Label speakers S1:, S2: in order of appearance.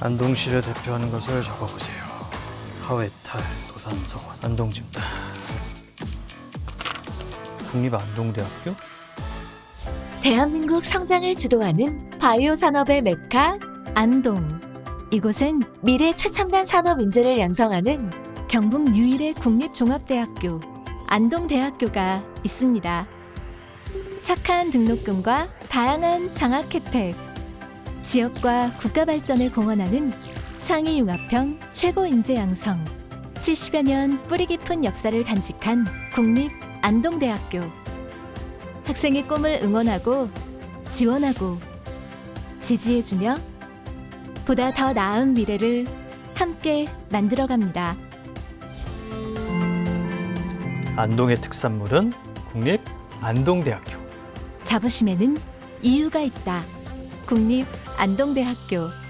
S1: 안동시를 대표하는 것을 적어보세요. 하회탈, 도산서원, 안동찜닭. 국립안동대학교?
S2: 대한민국 성장을 주도하는 바이오 산업의 메카 안동. 이곳엔 미래 최첨단 산업 인재를 양성하는 경북 유일의 국립종합대학교 안동대학교가 있습니다. 착한 등록금과 다양한 장학 혜택, 지역과 국가 발전을 공헌하는 창의 융합형 최고 인재 양성, 70여 년 뿌리 깊은 역사를 간직한 국립 안동대학교. 학생의 꿈을 응원하고 지원하고 지지해주며 보다 더 나은 미래를 함께 만들어갑니다.
S1: 안동의 특산물은 국립 안동대학교.
S2: 자부심에는 이유가 있다. 국립 안동대학교